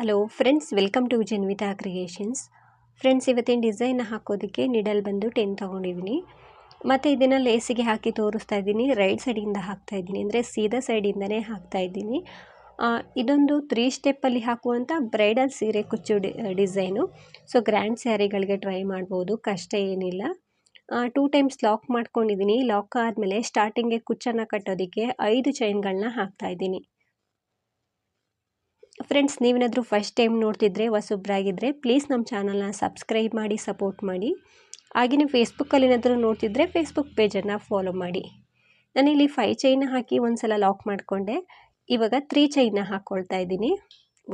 Hello friends welcome to Janvitha creations friends ಇವತ್ತಿನ design ಹಾಕೋದಕ್ಕೆ needle ಬಂದು ಟೆನ್ ತೊಗೊಂಡಿದ್ದೀನಿ ಮತ್ತು ಇದನ್ನು ಲೇಸಿಗೆ ಹಾಕಿ ತೋರಿಸ್ತಾ ಇದ್ದೀನಿ. ರೈಟ್ ಸೈಡಿಂದ ಹಾಕ್ತಾ ಇದ್ದೀನಿ. ಅಂದರೆ ಸೀದಾ ಸೈಡಿಂದನೇ ಹಾಕ್ತಾ ಇದ್ದೀನಿ. ಇದೊಂದು ತ್ರೀ ಸ್ಟೆಪ್ಪಲ್ಲಿ ಹಾಕುವಂಥ ಬ್ರೈಡಲ್ ಸೀರೆ ಕುಚ್ಚು ಡಿ ಡಿಸೈನು ಸೊ ಗ್ರ್ಯಾಂಡ್ ಸ್ಯಾರಿಗಳಿಗೆ ಟ್ರೈ ಮಾಡ್ಬೋದು. ಕಷ್ಟ ಏನಿಲ್ಲ. ಟೂ ಟೈಮ್ಸ್ ಲಾಕ್ ಮಾಡ್ಕೊಂಡಿದ್ದೀನಿ ಲಾಕ್ ಆದಮೇಲೆ ಸ್ಟಾರ್ಟಿಂಗ್ಗೆ ಕುಚ್ಚನ್ನು ಕಟ್ಟೋದಕ್ಕೆ ಐದು ಚೈನ್ಗಳನ್ನ ಹಾಕ್ತಾ ಇದ್ದೀನಿ. ಫ್ರೆಂಡ್ಸ್ ನೀವೇನಾದರೂ ಫಸ್ಟ್ ಟೈಮ್ ನೋಡ್ತಿದ್ರೆ ಹೊಸೊಬ್ಬರಾಗಿದ್ದರೆ ಪ್ಲೀಸ್ ನಮ್ಮ ಚಾನಲ್ನ ಸಬ್ಸ್ಕ್ರೈಬ್ ಮಾಡಿ ಸಪೋರ್ಟ್ ಮಾಡಿ. ಹಾಗೆಯೇ ಫೇಸ್ಬುಕ್ಕಲ್ಲಿ ಏನಾದರೂ ನೋಡ್ತಿದ್ರೆ ಫೇಸ್ಬುಕ್ ಪೇಜನ್ನು ಫಾಲೋ ಮಾಡಿ. ನಾನಿಲ್ಲಿ ಫೈ ಚೈನ್ ಹಾಕಿ ಒಂದು ಸಲ ಲಾಕ್ ಮಾಡಿಕೊಂಡೆ. ಇವಾಗ ತ್ರೀ ಚೈನ ಹಾಕ್ಕೊಳ್ತಾ ಇದ್ದೀನಿ.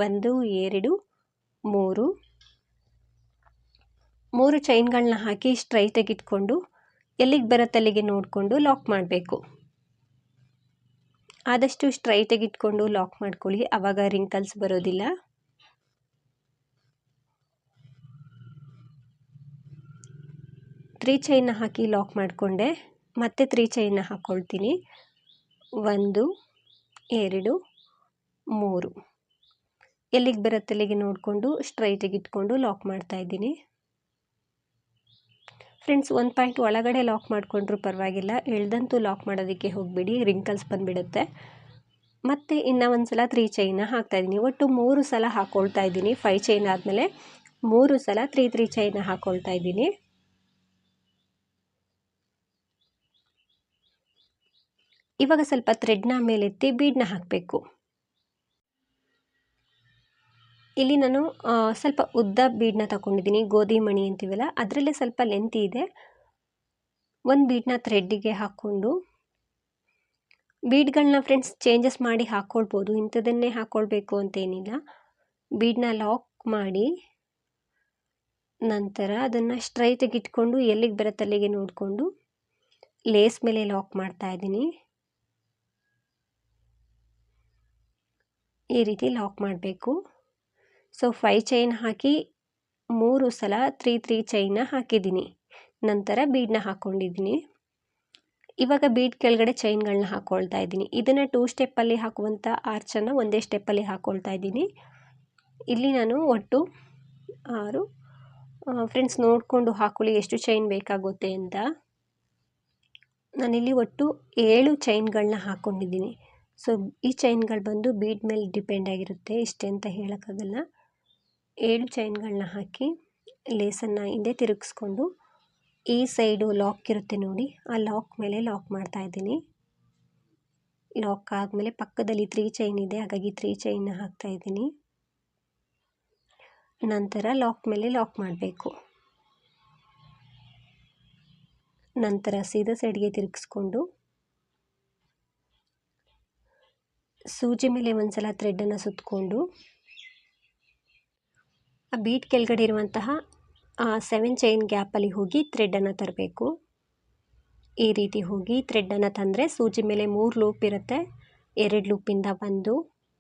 ಒಂದು, ಎರಡು, ಮೂರು. ಮೂರು ಚೈನ್ಗಳನ್ನ ಹಾಕಿ ಸ್ಟ್ರೈಟಾಗಿ ಇಟ್ಕೊಂಡು ಎಲ್ಲಿಗೆ ಬರುತ್ತೆ ಅಲ್ಲಿಗೆ ನೋಡಿಕೊಂಡು ಲಾಕ್ ಮಾಡಬೇಕು. ಆದಷ್ಟು ಸ್ಟ್ರೈಟಾಗಿ ಇಟ್ಕೊಂಡು ಲಾಕ್ ಮಾಡ್ಕೊಳ್ಳಿ. ಆವಾಗ ರಿಂಕಲ್ಸ್ ಬರೋದಿಲ್ಲ. ತ್ರೀ ಚೈನ್ನ ಹಾಕಿ ಲಾಕ್ ಮಾಡಿಕೊಂಡೆ. ಮತ್ತೆ ತ್ರೀ ಚೈನ್ನ ಹಾಕ್ಕೊಳ್ತೀನಿ ಒಂದು, ಎರಡು, ಮೂರು. ಎಲ್ಲಿಗೆ ಬರುತ್ತೆ ಅಲ್ಲಿಗೆ ನೋಡಿಕೊಂಡು ಸ್ಟ್ರೈಟಾಗಿ ಇಟ್ಕೊಂಡು ಲಾಕ್ ಮಾಡ್ತಾ ಇದ್ದೀನಿ. ಫ್ರೆಂಡ್ಸ್, ಒಂದು ಪಾಯಿಂಟ್ ಒಳಗಡೆ ಲಾಕ್ ಮಾಡಿಕೊಂಡ್ರೂ ಪರವಾಗಿಲ್ಲ. ಎಳ್ದಂತೂ ಲಾಕ್ ಮಾಡೋದಕ್ಕೆ ಹೋಗಬೇಡಿ ರಿಂಕಲ್ಸ್ ಬಂದುಬಿಡುತ್ತೆ. ಮತ್ತು ಇನ್ನು ಒಂದು ಸಲ ತ್ರೀ ಚೈನ ಹಾಕ್ತಾಯಿದ್ದೀನಿ ಒಟ್ಟು ಮೂರು ಸಲ ಹಾಕ್ಕೊಳ್ತಾ ಇದ್ದೀನಿ ಫೈವ್ ಚೈನ್ ಆದಮೇಲೆ ಮೂರು ಸಲ ತ್ರೀ ತ್ರೀ ಚೈನ ಹಾಕ್ಕೊಳ್ತಾ ಇದ್ದೀನಿ ಇವಾಗ ಸ್ವಲ್ಪ ಥ್ರೆಡ್ನ ಮೇಲೆತ್ತಿ ಬೀಡನ್ನ ಹಾಕಬೇಕು. ಇಲ್ಲಿ ನಾನು ಸ್ವಲ್ಪ ಉದ್ದ ಬೀಡನ್ನ ತಗೊಂಡಿದ್ದೀನಿ ಗೋಧಿ ಮಣಿ ಅಂತೀವಲ್ಲ, ಅದರಲ್ಲೇ ಸ್ವಲ್ಪ ಲೆಂತ್ ಇದೆ. ಒಂದು ಬೀಡನ್ನ ಥ್ರೆಡ್ಡಿಗೆ ಹಾಕ್ಕೊಂಡು, ಬೀಡ್ಗಳನ್ನ ಫ್ರೆಂಡ್ಸ್ ಚೇಂಜಸ್ ಮಾಡಿ ಹಾಕ್ಕೊಳ್ಬೋದು ಇಂಥದನ್ನೇ ಹಾಕ್ಕೊಳ್ಬೇಕು ಅಂತೇನಿಲ್ಲ. ಬೀಡನ್ನ ಲಾಕ್ ಮಾಡಿ, ನಂತರ ಅದನ್ನು ಸ್ಟ್ರೈಟಾಗಿ ಇಟ್ಕೊಂಡು ಎಲ್ಲಿಗೆ ಬರುತ್ತೆ ಅಲ್ಲಿಗೆ ನೋಡಿಕೊಂಡು ಲೇಸ್ ಮೇಲೆ ಲಾಕ್ ಮಾಡ್ತಾ ಇದ್ದೀನಿ. ಈ ರೀತಿ ಲಾಕ್ ಮಾಡಬೇಕು. ಸೊ ಫೈ ಚೈನ್ ಹಾಕಿ ಮೂರು ಸಲ ತ್ರೀ ತ್ರೀ ಚೈನ್ನ ಹಾಕಿದ್ದೀನಿ. ನಂತರ ಬೀಡನ್ನ ಹಾಕ್ಕೊಂಡಿದ್ದೀನಿ ಇವಾಗ ಬೀಡ್ ಕೆಳಗಡೆ ಚೈನ್ಗಳನ್ನ ಹಾಕ್ಕೊಳ್ತಾ ಇದ್ದೀನಿ. ಇದನ್ನು ಟೂ ಸ್ಟೆಪ್ಪಲ್ಲಿ ಹಾಕುವಂಥ ಆರ್ಚನ್ನು ಒಂದೇ ಸ್ಟೆಪ್ಪಲ್ಲಿ ಹಾಕ್ಕೊಳ್ತಾ ಇದ್ದೀನಿ. ಇಲ್ಲಿ ನಾನು ಒಟ್ಟು ಆರು ಫ್ರೆಂಡ್ಸ್ ನೋಡಿಕೊಂಡು ಹಾಕೊಳ್ಳಿ ಎಷ್ಟು ಚೈನ್ ಬೇಕಾಗುತ್ತೆ ಅಂತ. ನಾನಿಲ್ಲಿ ಒಟ್ಟು ಏಳು ಚೈನ್ಗಳನ್ನ ಹಾಕ್ಕೊಂಡಿದ್ದೀನಿ ಸೊ ಈ ಚೈನ್ಗಳು ಬಂದು ಬೀಡ್ ಮೇಲೆ ಡಿಪೆಂಡ್ ಆಗಿರುತ್ತೆ. ಇಷ್ಟೆಂತ ಅಂತ ಹೇಳೋಕ್ಕಾಗಲ್ಲ. ಏಳು ಚೈನ್ಗಳನ್ನ ಹಾಕಿ ಲೇಸನ್ನು ಹಿಂದೆ ತಿರುಗಿಸ್ಕೊಂಡು ಈ ಸೈಡು ಲಾಕ್ ಇರುತ್ತೆ ನೋಡಿ. ಆ ಲಾಕ್ ಮೇಲೆ ಲಾಕ್ ಮಾಡ್ತಾ ಇದ್ದೀನಿ. ಲಾಕ್ ಆದಮೇಲೆ ಪಕ್ಕದಲ್ಲಿ ತ್ರೀ ಚೈನ್ ಇದೆ. ಹಾಗಾಗಿ ತ್ರೀ ಚೈನ್ ಹಾಕ್ತಾ ಇದ್ದೀನಿ. ನಂತರ ಲಾಕ್ ಮೇಲೆ ಲಾಕ್ ಮಾಡಬೇಕು. ನಂತರ ಸೀದಾ ಸೈಡ್ಗೆ ತಿರುಗಿಸ್ಕೊಂಡು ಸೂಜಿ ಮೇಲೆ ಒಂದು ಸಲ ಥ್ರೆಡ್ಡನ್ನು ಸುತ್ತಕೊಂಡು ಬೀಟ್ ಕೆಳಗಡೆ ಇರುವಂತಹ ಸೆವೆನ್ ಚೈನ್ ಗ್ಯಾಪಲ್ಲಿ ಹೋಗಿ ಥ್ರೆಡ್ಡನ್ನು ತರಬೇಕು. ಈ ರೀತಿ ಹೋಗಿ ಥ್ರೆಡ್ಡನ್ನು ತಂದರೆ ಸೂಜಿ ಮೇಲೆ ಮೂರು ಲೂಪ್ ಇರುತ್ತೆ. ಎರಡು ಲೂಪಿಂದ ಒಂದು,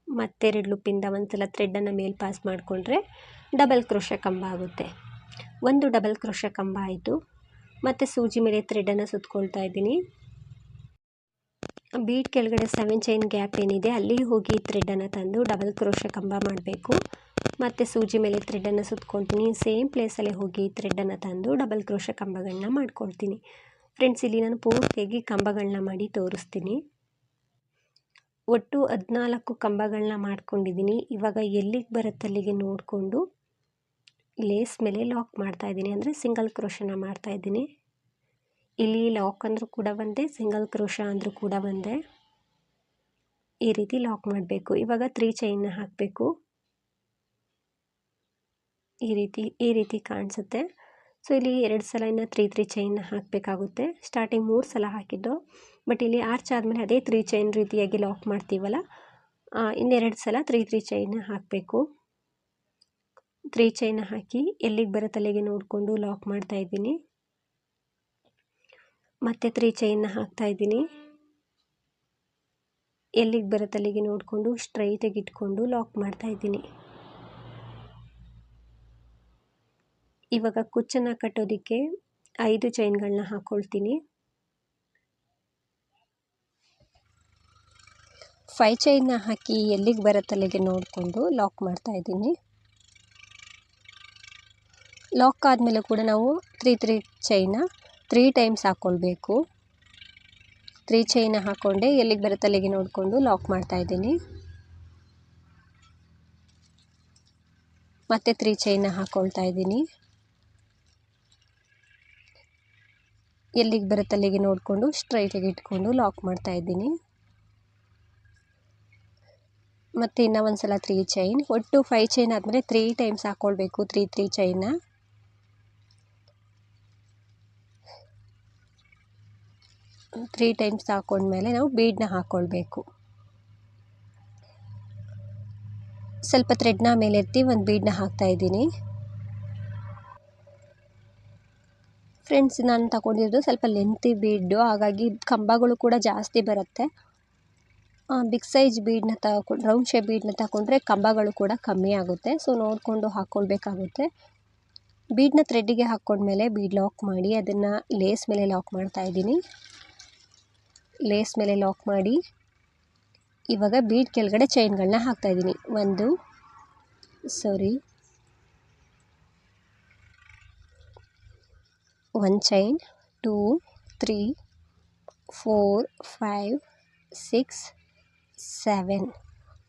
ಮತ್ತೆರಡು ಲೂಪಿಂದ ಒಂದು ಸಲ ಥ್ರೆಡ್ಡನ್ನು ಮೇಲೆ ಪಾಸ್ ಮಾಡಿಕೊಂಡ್ರೆ ಡಬಲ್ ಕ್ರೋಶ ಕಂಬ ಆಗುತ್ತೆ. ಒಂದು ಡಬಲ್ ಕ್ರೋಶ ಕಂಬ ಆಯಿತು. ಮತ್ತು ಸೂಜಿ ಮೇಲೆ ಥ್ರೆಡ್ಡನ್ನು ಸುತ್ತಕೊಳ್ತಾ ಇದ್ದೀನಿ. ಬೀಟ್ ಕೆಳಗಡೆ ಸೆವೆನ್ ಚೈನ್ ಗ್ಯಾಪ್ ಏನಿದೆ, ಅಲ್ಲಿ ಹೋಗಿ ಥ್ರೆಡ್ಡನ್ನು ತಂದು ಡಬಲ್ ಕ್ರೋಶ ಕಂಬ ಮಾಡಬೇಕು. ಮತ್ತು ಸೂಜಿ ಮೇಲೆ ಥ್ರೆಡ್ಡನ್ನು ಸುತ್ಕೊಳ್ತೀನಿ ಸೇಮ್ ಪ್ಲೇಸಲ್ಲೇ ಹೋಗಿ ಥ್ರೆಡ್ಡನ್ನು ತಂದು ಡಬಲ್ ಕ್ರೋಶ ಕಂಬಗಳನ್ನ ಮಾಡ್ಕೊಳ್ತೀನಿ. ಫ್ರೆಂಡ್ಸ್ ಇಲ್ಲಿ ನಾನು ಪೂರ್ತಿಯಾಗಿ ಕಂಬಗಳನ್ನ ಮಾಡಿ ತೋರಿಸ್ತೀನಿ. ಒಟ್ಟು ಹದಿನಾಲ್ಕು ಕಂಬಗಳನ್ನ ಮಾಡ್ಕೊಂಡಿದ್ದೀನಿ. ಇವಾಗ ಎಲ್ಲಿಗೆ ಬರುತ್ತಲ್ಲಿಗೆ ನೋಡಿಕೊಂಡು ಲೇಸ್ ಮೇಲೆ ಲಾಕ್ ಮಾಡ್ತಾ ಇದ್ದೀನಿ. ಅಂದರೆ ಸಿಂಗಲ್ ಕ್ರೋಶನ ಮಾಡ್ತಾ ಇದ್ದೀನಿ. ಇಲ್ಲಿ ಲಾಕ್ ಅಂದರೂ ಕೂಡ ಬಂದೆ ಸಿಂಗಲ್ ಕ್ರೋಶ ಅಂದರೂ ಕೂಡ ಬಂದೆ. ಈ ರೀತಿ ಲಾಕ್ ಮಾಡಬೇಕು. ಇವಾಗ ತ್ರೀ ಚೈನ್ನ ಹಾಕಬೇಕು. ಈ ರೀತಿ ಈ ರೀತಿ ಕಾಣಿಸುತ್ತೆ. ಸೊ ಇಲ್ಲಿ ಎರಡು ಸಲ ಇನ್ನು ತ್ರೀ ತ್ರೀ ಚೈನ್ನ ಹಾಕಬೇಕಾಗುತ್ತೆ. ಸ್ಟಾರ್ಟಿಂಗ್ ಮೂರು ಸಲ ಹಾಕಿದ್ದು. ಬಟ್ ಇಲ್ಲಿ ಆರ್ಚ್ ಆದಮೇಲೆ ಅದೇ ತ್ರೀ ಚೈನ್ ರೀತಿಯಾಗಿ ಲಾಕ್ ಮಾಡ್ತೀವಲ್ಲ ಇನ್ನೆರಡು ಸಲ ತ್ರೀ ತ್ರೀ ಚೈನ್ ಹಾಕಬೇಕು. ತ್ರೀ ಚೈನ್ ಹಾಕಿ ಎಲ್ಲಿಗೆ ಬರುತ್ತಲ್ಲಿಗೆ ನೋಡಿಕೊಂಡು ಲಾಕ್ ಮಾಡ್ತಾ ಇದ್ದೀನಿ. ಮತ್ತೆ ತ್ರೀ ಚೈನ್ನ ಹಾಕ್ತಾ ಇದ್ದೀನಿ. ಎಲ್ಲಿಗೆ ಬರುತ್ತಲ್ಲಿಗೆ ನೋಡಿಕೊಂಡು ಸ್ಟ್ರೈಟಾಗಿ ಇಟ್ಕೊಂಡು ಲಾಕ್ ಮಾಡ್ತಾ ಇದ್ದೀನಿ. ಇವಾಗ ಕುಚ್ಚನ್ನು ಕಟ್ಟೋದಕ್ಕೆ ಐದು ಚೈನ್ಗಳನ್ನ ಹಾಕ್ಕೊಳ್ತೀನಿ ಫೈ ಚೈನ್ನ ಹಾಕಿ ಎಲ್ಲಿಗೆ ಬರತ್ತಲ್ಲಿಗೆ ನೋಡಿಕೊಂಡು ಲಾಕ್ ಮಾಡ್ತಾ ಇದ್ದೀನಿ. ಲಾಕ್ ಆದಮೇಲೆ ಕೂಡ ನಾವು three three chain three times ಹಾಕ್ಕೊಳ್ಬೇಕು ತ್ರೀ ಚೈನ ಹಾಕ್ಕೊಂಡೆ ಎಲ್ಲಿಗೆ ಬರತ್ತಲ್ಲಿಗೆ ನೋಡಿಕೊಂಡು ಲಾಕ್ ಮಾಡ್ತಾ ಇದ್ದೀನಿ. ಮತ್ತೆ ತ್ರೀ ಚೈನ ಹಾಕ್ಕೊಳ್ತಾ ಇದ್ದೀನಿ. ಎಲ್ಲಿಗೆ ಬರುತ್ತೆ ಅಲ್ಲಿಗೆ ನೋಡಿಕೊಂಡು ಸ್ಟ್ರೈಟಾಗಿ ಇಟ್ಕೊಂಡು ಲಾಕ್ ಮಾಡ್ತಾ ಇದ್ದೀನಿ. ಮತ್ತು ಇನ್ನೂ ಒಂದು ಸಲ ತ್ರೀ ಚೈನ್ ಒಟ್ಟು ಫೈ ಚೈನ್ ಆದಮೇಲೆ ತ್ರೀ ಟೈಮ್ಸ್ ಹಾಕ್ಕೊಳ್ಬೇಕು three three chain three times ಹಾಕ್ಕೊಂಡ್ಮೇಲೆ ನಾವು ಬೀಡನ್ನ ಹಾಕ್ಕೊಳ್ಬೇಕು ಸ್ವಲ್ಪ ಥ್ರೆಡ್ನ ಮೇಲೆ ಎತ್ತಿ ಒಂದು ಬೀಡನ್ನ ಹಾಕ್ತಾ ಇದ್ದೀನಿ ಫ್ರೆಂಡ್ಸ್ ನಾನು ತಗೊಂಡಿರೋದು ಸ್ವಲ್ಪ ಲೆಂತಿ ಬೀಡು ಹಾಗಾಗಿ ಕಂಬಗಳು ಕೂಡ ಜಾಸ್ತಿ ಬರುತ್ತೆ. ಬಿಗ್ ಸೈಜ್ ಬೀಡನ್ನ ತಗೊಂಡು ರೌಂಡ್ ಶೇಪ್ ಬೀಡನ್ನ ತಗೊಂಡ್ರೆ ಕಂಬಗಳು ಕೂಡ ಕಮ್ಮಿ ಆಗುತ್ತೆ. ಸೊ ನೋಡಿಕೊಂಡು ಹಾಕ್ಕೊಳ್ಬೇಕಾಗುತ್ತೆ ಬೀಡನ್ನ ಥ್ರೆಡ್ಡಿಗೆ ಹಾಕ್ಕೊಂಡ್ಮೇಲೆ ಬೀಡ್ ಲಾಕ್ ಮಾಡಿ, ಅದನ್ನು ಲೇಸ್ ಮೇಲೆ ಲಾಕ್ ಮಾಡ್ತಾ ಇದ್ದೀನಿ. ಲೇಸ್ ಮೇಲೆ ಲಾಕ್ ಮಾಡಿ, ಇವಾಗ ಬೀಡ್ ಕೆಳಗಡೆ ಚೈನ್ಗಳನ್ನ ಹಾಕ್ತಾಯಿದ್ದೀನಿ ಒಂದು ಸಾರಿ one chain two three four five six seven